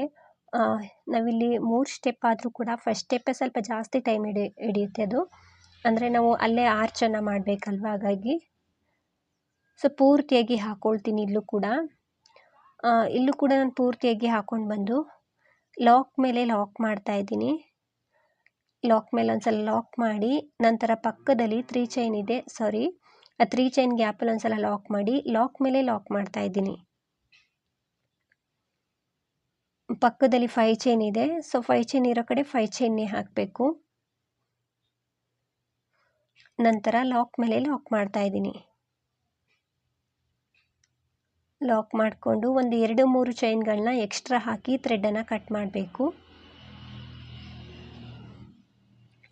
ನಾವಿಲ್ಲಿ ಮೂರು ಸ್ಟೆಪ್ ಆದರೂ ಕೂಡ ಫಸ್ಟ್ ಸ್ಟೆಪ್ಪೇ ಸ್ವಲ್ಪ ಜಾಸ್ತಿ ಟೈಮ್ ಹಿಡಿ, ಹಿಡಿಯುತ್ತೆ ಅದು. ಅಂದರೆ ನಾವು ಅಲ್ಲೇ ಆರ್ಚನ್ನು ಮಾಡಬೇಕಲ್ವ ಹಾಗಾಗಿ. ಸೊ ಪೂರ್ತಿಯಾಗಿ ಹಾಕ್ಕೊಳ್ತೀನಿ ಇಲ್ಲೂ ಕೂಡ. ಇಲ್ಲೂ ಕೂಡ ನಾನು ಪೂರ್ತಿಯಾಗಿ ಹಾಕ್ಕೊಂಡು ಬಂದು ಲಾಕ್ ಮೇಲೆ ಲಾಕ್ ಮಾಡ್ತಾ ಇದ್ದೀನಿ. ಲಾಕ್ ಮೇಲೆ ಒಂದ್ಸಲ ಲಾಕ್ ಮಾಡಿ, ನಂತರ ಪಕ್ಕದಲ್ಲಿ ತ್ರೀ ಚೈನ್ ಇದೆ ಸಾರಿ ಆ ತ್ರೀ ಚೈನ್ ಗ್ಯಾಪಲ್ಲಿ ಒಂದ್ಸಲ ಲಾಕ್ ಮಾಡಿ ಲಾಕ್ ಮೇಲೆ ಲಾಕ್ ಮಾಡ್ತಾ ಇದ್ದೀನಿ. ಪಕ್ಕದಲ್ಲಿ ಫೈ ಚೈನ್ ಇದೆ ಸೊ ಫೈ ಚೈನ್ ಇರೋ ಕಡೆ ಫೈ ಚೈನ್ನೇ ಹಾಕಬೇಕು. ನಂತರ ಲಾಕ್ ಮೇಲೆ ಲಾಕ್ ಮಾಡ್ತಾ ಇದ್ದೀನಿ. ಲಾಕ್ ಮಾಡಿಕೊಂಡು ಒಂದು ಎರಡು ಮೂರು ಚೈನ್ಗಳನ್ನ ಎಕ್ಸ್ಟ್ರಾ ಹಾಕಿ ಥ್ರೆಡನ್ನು ಕಟ್ ಮಾಡಬೇಕು.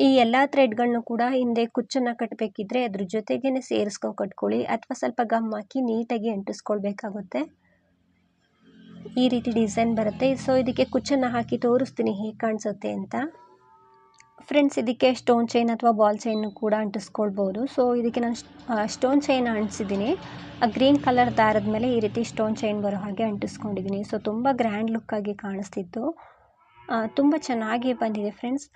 ಈ ಎಲ್ಲ ಥ್ರೆಡ್ಗಳನ್ನು ಕೂಡ ಹಿಂದೆ ಕುಚ್ಚನ್ನು ಕಟ್ಟಬೇಕಿದ್ರೆ ಅದ್ರ ಜೊತೆಗೇ ಸೇರಿಸ್ಕೊಂಡು ಕಟ್ಕೊಳ್ಳಿ ಅಥವಾ ಸ್ವಲ್ಪ ಗಮ್ ಹಾಕಿ ನೀಟಾಗಿ ಅಂಟಿಸ್ಕೊಳ್ಬೇಕಾಗುತ್ತೆ. ಈ ರೀತಿ ಡಿಸೈನ್ ಬರುತ್ತೆ. ಸೊ, ಇದಕ್ಕೆ ಕುಚ್ಚನ್ನು ಹಾಕಿ ತೋರಿಸ್ತೀನಿ ಹೇಗೆ ಕಾಣಿಸುತ್ತೆ ಅಂತ. ಫ್ರೆಂಡ್ಸ್, ಇದಕ್ಕೆ ಸ್ಟೋನ್ ಚೈನ್ ಅಥವಾ ಬಾಲ್ ಚೈನ್ ಕೂಡ ಅಂಟಿಸ್ಕೊಳ್ಬೋದು. ಸೊ, ಇದಕ್ಕೆ ನಾನು ಸ್ಟೋನ್ ಚೈನ್ ಅಂಟಿಸಿದ್ದೀನಿ. ಆ ಗ್ರೀನ್ ಕಲರ್ ದಾರದ ಮೇಲೆ ಈ ರೀತಿ ಸ್ಟೋನ್ ಚೈನ್ ಬರೋ ಹಾಗೆ ಅಂಟಿಸ್ಕೊಂಡಿದ್ದೀನಿ. ಸೊ, ತುಂಬ ಗ್ರ್ಯಾಂಡ್ ಲುಕ್ಕಾಗಿ ಕಾಣಿಸ್ತಿತ್ತು. ತುಂಬ ಚೆನ್ನಾಗಿ ಬಂದಿದೆ ಫ್ರೆಂಡ್ಸ್.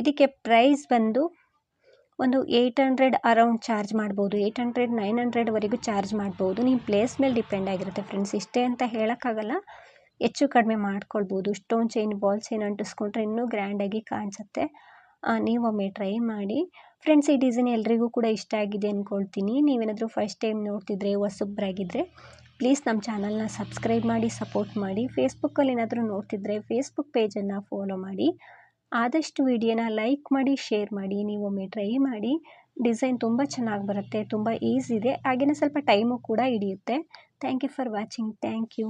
ಇದಕ್ಕೆ ಪ್ರೈಸ್ ಬಂದು ಒಂದು ಏಯ್ಟ್ ಹಂಡ್ರೆಡ್ ಅರೌಂಡ್ ಚಾರ್ಜ್ ಮಾಡ್ಬೋದು. ಏಯ್ಟ್ ಹಂಡ್ರೆಡ್ ನೈನ್ ಹಂಡ್ರೆಡ್ವರೆಗೂ ಚಾರ್ಜ್ ಮಾಡ್ಬೋದು. ನಿಮ್ಮ ಪ್ಲೇಸ್ ಮೇಲೆ ಡಿಪೆಂಡ್ ಆಗಿರುತ್ತೆ ಫ್ರೆಂಡ್ಸ್ ಇಷ್ಟೇ ಅಂತ ಹೇಳೋಕ್ಕಾಗಲ್ಲ. ಹೆಚ್ಚು ಕಡಿಮೆ ಮಾಡ್ಕೊಳ್ಬೋದು. ಸ್ಟೋನ್ ಚೈನ್ ಬಾಲ್ ಚೈನ್ ಅಂಟಿಸ್ಕೊಂಡ್ರೆ ಇನ್ನೂ ಗ್ರ್ಯಾಂಡಾಗಿ ಕಾಣಿಸುತ್ತೆ. ನೀವೊಮ್ಮೆ ಟ್ರೈ ಮಾಡಿ. ಫ್ರೆಂಡ್ಸ್ ಈ ಡಿಸೈನ್ ಎಲ್ರಿಗೂ ಕೂಡ ಇಷ್ಟ ಆಗಿದೆ ಅಂದ್ಕೊಳ್ತೀನಿ ನೀವೇನಾದರೂ ಫಸ್ಟ್ ಟೈಮ್ ನೋಡ್ತಿದ್ರೆ ಹೊಸಬ್ರಾಗಿದ್ದರೆ ಪ್ಲೀಸ್ ನಮ್ಮ ಚಾನಲ್ನ ಸಬ್ಸ್ಕ್ರೈಬ್ ಮಾಡಿ ಸಪೋರ್ಟ್ ಮಾಡಿ. ಫೇಸ್ಬುಕ್ಕಲ್ಲಿ ಏನಾದರೂ ನೋಡ್ತಿದ್ರೆ ಫೇಸ್ಬುಕ್ ಪೇಜನ್ನು ಫಾಲೋ ಮಾಡಿ. ಆದಷ್ಟು ವಿಡಿಯೋನ ಲೈಕ್ ಮಾಡಿ, ಶೇರ್ ಮಾಡಿ, ನೀವು ಒಮ್ಮೆ ಟ್ರೈ ಮಾಡಿ. ಡಿಸೈನ್ ತುಂಬ ಚೆನ್ನಾಗಿ ಬರುತ್ತೆ, ತುಂಬ ಈಸಿ ಇದೆ ಹಾಗೆಯೇ ಸ್ವಲ್ಪ ಟೈಮು ಕೂಡ ಹಿಡಿಯುತ್ತೆ. Thank you for watching. Thank you.